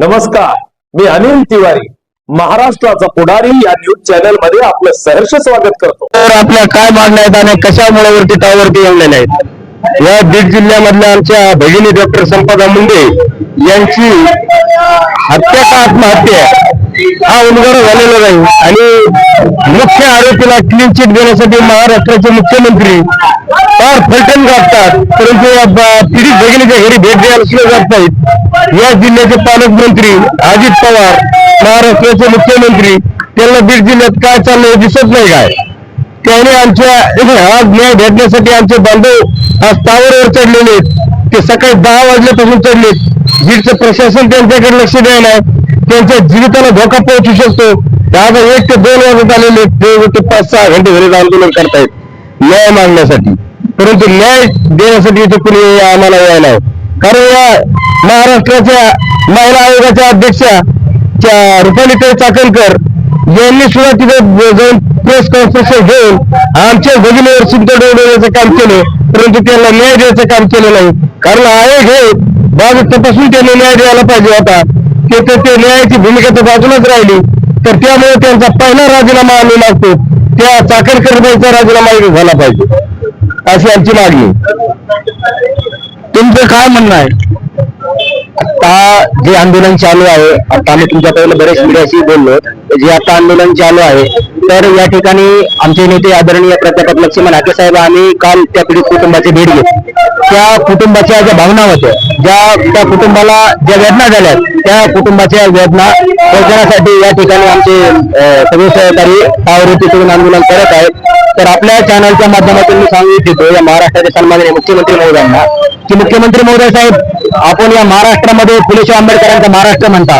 नमस्कार मी अनिल तिवारी महाराष्ट्राचा पुढारी या न्यूज चॅनलमध्ये आपलं सहर्ष स्वागत करतो. तर आपल्या काय मागण्या आहेत आणि कशामुळे वरती टावरती आणलेल्या आहेत? या बीड जिल्ह्यामधल्या आमच्या भगिनी डॉक्टर संपदा मुंडे यांची हत्या का आत्महत्या? हा उलगडा झालेला नाही. आणि मुख्य आरोपीला क्लीन चिट देण्यासाठी महाराष्ट्राचे मुख्यमंत्री फार फलटण गाठतात परंतु या पीडित भगिनीच्या घरी भेट द्यायला सुद्धा जात नाहीत. या जिल्ह्याचे पालकमंत्री अजित पवार महाराष्ट्राचे मुख्यमंत्री त्यांना बीड जिल्ह्यात काय चाललंय दिसत नाही काय? त्याने आमच्या आज न्याय भेटण्यासाठी आमचे बांधव आज टावरवर चढलेले आहेत. ते सकाळी दहा वाजल्यापासून चढलेत. बीडचं प्रशासन त्यांच्याकडे लक्ष द्यायला त्यांच्या जीविताला धोका पोहोचू शकतो. आता एक ते दोन वाजत आलेले आहेत. ते ते पाच सहा घंटे घरी आंदोलन करतायत. न्याय मागण्यासाठी. परंतु न्याय देण्यासाठी इथे कुणी आम्हाला यायला आहे कारण या महाराष्ट्राच्या महिला आयोगाच्या अध्यक्षा त्या रुपालीताई चाकणकर यांनी सुद्धा तिथे जाऊन प्रेस कॉन्फरन्स घेऊन आमच्या भगिनीवर सिद्ध डोळण्याचं काम केलं. परंतु त्यांना न्याय द्यायचं काम केलं नाही. कारण आयोग हे बाजू तपासून त्यांनी न्याय द्यायला पाहिजे होता. ते तर ते न्यायाची भूमिका तर बाजूलाच राहिली. तर त्यामुळे त्यांचा पहिला राजीनामा आम्ही मागतो. त्या चाकणकर बाईचा राजीनामा झाला पाहिजे. अशी आमची मागणी तुमचं काय म्हणणं आहे? आता जे आंदोलन चालू आहे आता आम्ही तुमच्या पहिले बरेच मीडियाशी बोललो. जे आता आंदोलन चालू आहे तर या ठिकाणी आमचे नेते आदरणीय प्राध्यापक लक्ष्मण हाके साहेब आम्ही काल त्या पीडित कुटुंबाची भेट घेतली. त्या कुटुंबाच्या ज्या भावना होत्या ज्या त्या कुटुंबाला ज्या वेदना झाल्या त्या कुटुंबाच्या वेदना पोहोचण्यासाठी या ठिकाणी आमचे सगळे सहकारी आवृत्तीकडून आंदोलन करत आहेत. तर आपल्या चॅनलच्या माध्यमातून मी सांगू इच्छितो या महाराष्ट्राचे सन्माननीय मुख्यमंत्री महोदयांना की मुख्यमंत्री महोदय साहेब आपण या महाराष्ट्रामध्ये फुले आंबेडकरांचा महाराष्ट्र म्हणता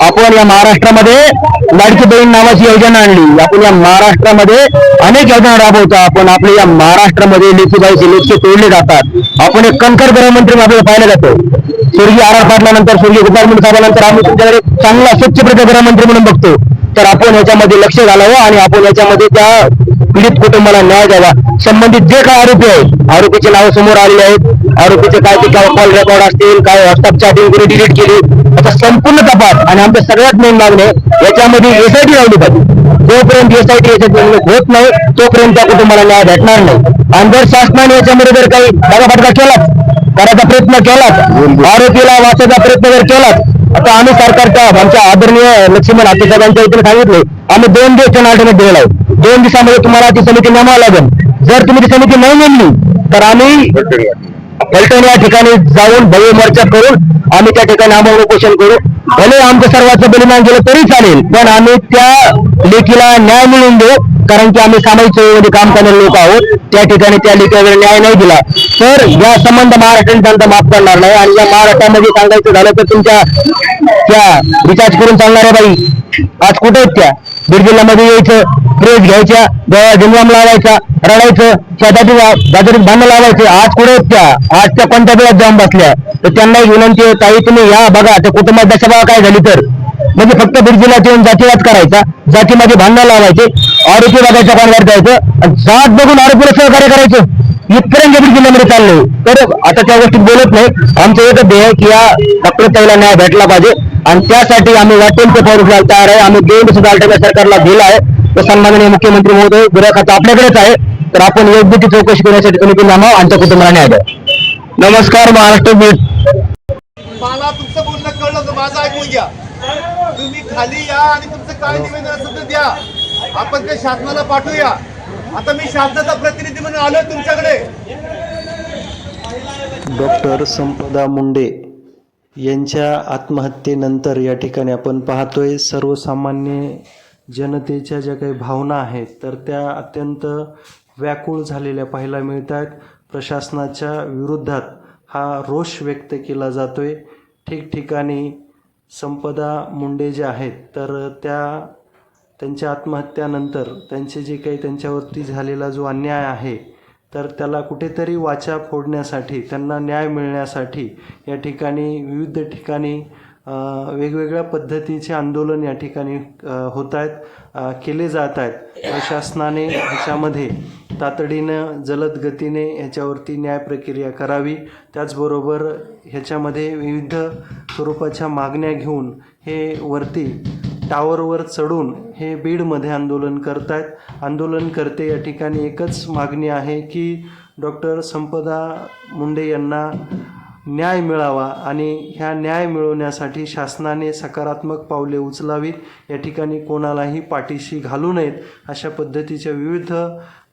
आपण या महाराष्ट्रामध्ये लाडकी बहीण नावाची योजना आणली. आपण या महाराष्ट्रामध्ये अनेक योजना राबवतो. आपण आपल्या या महाराष्ट्रामध्ये लेखीबाईचे लेखे तोडले जातात. आपण एक कणकर गृहमंत्री आपल्याला पाहिलं जातो. स्वर्गीय आर आर पाटलानंतर स्वर्गीय गोपाल मुंडे साहेबांनंतर आम्ही तुमच्याकडे चांगला स्वच्छ प्रजा गृहमंत्री म्हणून बघतो. तर आपण याच्यामध्ये लक्ष घालावं आणि आपण याच्यामध्ये त्या पीडित कुटुंबाला न्याय द्यावा. संबंधित जे काही आरोपी आहेत आरोपीचे नावं समोर आलेले आहेत. आरोपीचे काय ते कॉल रेकॉर्ड असतील काय व्हॉट्सअप चॅटिंग कोणी डिलीट केली त्याचा संपूर्ण तपास आणि आमच्या सगळ्यात मेन मागणे याच्यामध्ये एसआयटी लावली पाहिजे. जोपर्यंत एसआयटी याच्यात होत नाही तोपर्यंत त्या कुटुंबाला न्याय भेटणार नाही. आणि जर शासनाने याच्यामध्ये जर काही दागाफटका केलाच करायचा प्रयत्न केलाच आरोपीला वाचायचा प्रयत्न जर केलाच आता आम्ही सरकारच्या आमच्या आदरणीय लक्ष्मण हाते साहेबांच्या इथे सांगितले आम्ही दोन दिवस त्यांना अल्टरनेट दिलेला आहे. दोन दिवसामध्ये तुम्हाला ती समिती नेमावं लागेल. जर तुम्ही ती समिती नाही नेमली तर आम्ही फलटण या ठिकाणी जाऊन भव्य मोर्चा करून आम्ही त्या ठिकाणी आम्हाला उपोषण करू. भले आमचं सर्वांचं बलिदान गेलं तरी चालेल पण आम्ही त्या लेखीला न्याय मिळवून देऊ कारण की आम्ही सामाजिक चळवळीमध्ये काम करणारे लोक आहोत. त्या ठिकाणी त्या लेखीला न्याय नाही दिला. तर या संबंध महाराष्ट्राने त्यांचा माफ करणार नाही आणि या महाराष्ट्रामध्ये सांगायचं झालं तर तुमच्या त्या रिचार्ज करून चालणाऱ्या बाई. आज कुठे आहेत त्या? बीड जिल्ह्यामध्ये यायचं. प्रेस घ्यायच्या डोळ्या डिंगाम लावायचा रडायचं शेतातील बाजारीत भांडण लावायचे. आज कुठे त्या? आज त्या कोणत्या वेळात जाऊन बसल्या? तर त्यांना एक विनंती आहे ताई तुम्ही या बघा त्या कुटुंबात दशा काय झाली तर. म्हणजे फक्त बीड जिल्ह्यात येऊन जातीवाद करायचा जातीमध्ये भांडण लावायचे आरोपी बघायच्या पानवर जायचं आणि जात बघून आरोपीला सहकार्य करायचं. इथपर्यंत बीड जिल्ह्यामध्ये चाललंय. तर आता त्या गोष्टीत बोलत नाही. आमचं एकच ध्येय की या डॉक्टर ताईला न्याय भेटला पाहिजे. आणि त्यासाठी आम्ही वाटेल ते पाऊल तयार आहे. आम्ही देऊन सुद्धा अल्टरनेट सरकारला दिला आहे. सन्माननीय मुख्यमंत्री महोदय गुन्हा खाता आपल्याकडेच आहे. तर आपण योग्य ती चौकशी करण्यासाठी तुम्ही नामा आमच्या कुटुंबाला न्याय द्या. नमस्कार महाराष्ट्र बीड मला तुमचं बोलणं कळलं तर माझं ऐकून घ्या. तुम्ही खाली या आणि तुमचं काय निवेदन असेल तर द्या. आपण ते शासनाला पाठवूया. आता मी शासनाचा प्रतिनिधी म्हणून आलोय तुमच्याकडे. डॉक्टर संपदा मुंडे यांच्या आत्महत्येनंतर या ठिकाणी आपण पाहतोय सर्वसामान्य जनतेच्या ज्या काही भावना आहेत तर त्या अत्यंत व्याकुळ झालेल्या पाहायला मिळत आहेत प्रशासनाच्या विरोधात हा रोष व्यक्त केला जातो आहे ठिकठिकाणी संपदा मुंडे ज्या आहेत तर त्या त्यांच्या आत्महत्यानंतर त्यांचे जे काही त्यांच्यावरती झालेला जो अन्याय आहे तर त्याला कुठेतरी वाचा फोडण्यासाठी त्यांना न्याय मिळण्यासाठी या ठिकाणी विविध ठिकाणी वेगवेगळ्या पद्धतीचे आंदोलन या ठिकाणी होत आहेत केले जात आहेत प्रशासनाने ह्याच्यामध्ये तातडीनं जलद गतीने ह्याच्यावरती न्याय प्रक्रिया करावी. त्याचबरोबर ह्याच्यामध्ये विविध स्वरूपाच्या मागण्या घेऊन हे वरती टावरवर चढून हे बीडमध्ये आंदोलन करत आहेत आंदोलनकर्ते या ठिकाणी एकच मागणी आहे की डॉक्टर संपदा मुंडे यांना न्याय मिळावा आणि ह्या न्याय मिळवण्यासाठी शासनाने सकारात्मक पावले उचलावीत. या ठिकाणी कोणालाही पाठीशी घालू नयेत अशा पद्धतीच्या विविध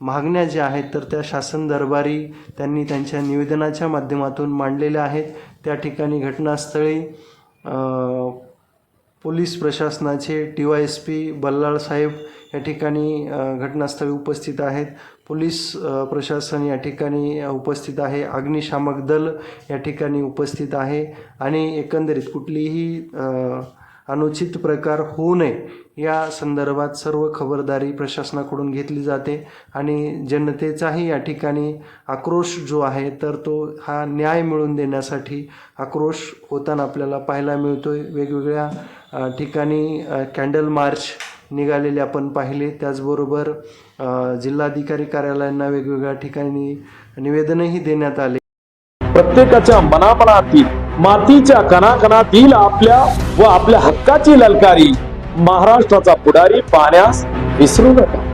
मागण्या ज्या आहेत तर त्या शासन दरबारी त्यांनी त्यांच्या निवेदनाच्या माध्यमातून मांडलेल्या आहेत. त्या ठिकाणी घटनास्थळी पोलीस प्रशासनाचे टी वाय एस पी बल्लाळसाहेब या ठिकाणी घटनास्थळी उपस्थित आहेत. पोलीस प्रशासन या ठिकाणी उपस्थित आहे. अग्निशामक दल या ठिकाणी उपस्थित आहे. आणि एकंदरीत कुठलीही अनुचित प्रकार होऊ नये या संदर्भात सर्व खबरदारी प्रशासनाकडून घेतली जाते. आणि जनतेचाही या ठिकाणी आक्रोश जो आहे तर तो हा न्याय मिळवून देण्यासाठी आक्रोश होताना आपल्याला पाहायला मिळतो आहे वेगवेगळ्या ठिकाणी कॅन्डल मार्च निघालेले आपण पाहिले. त्याचबरोबर जिल्हाधिकारी कार्यालयांना वेगवेगळ्या ठिकाणी निवेदनही देण्यात आले. प्रत्येकाच्या मनामनातील मातीच्या कणाकणातील आपल्या व आपल्या हक्काची ललकारी महाराष्ट्राचा पुढारी पाहण्यास विसरू नका.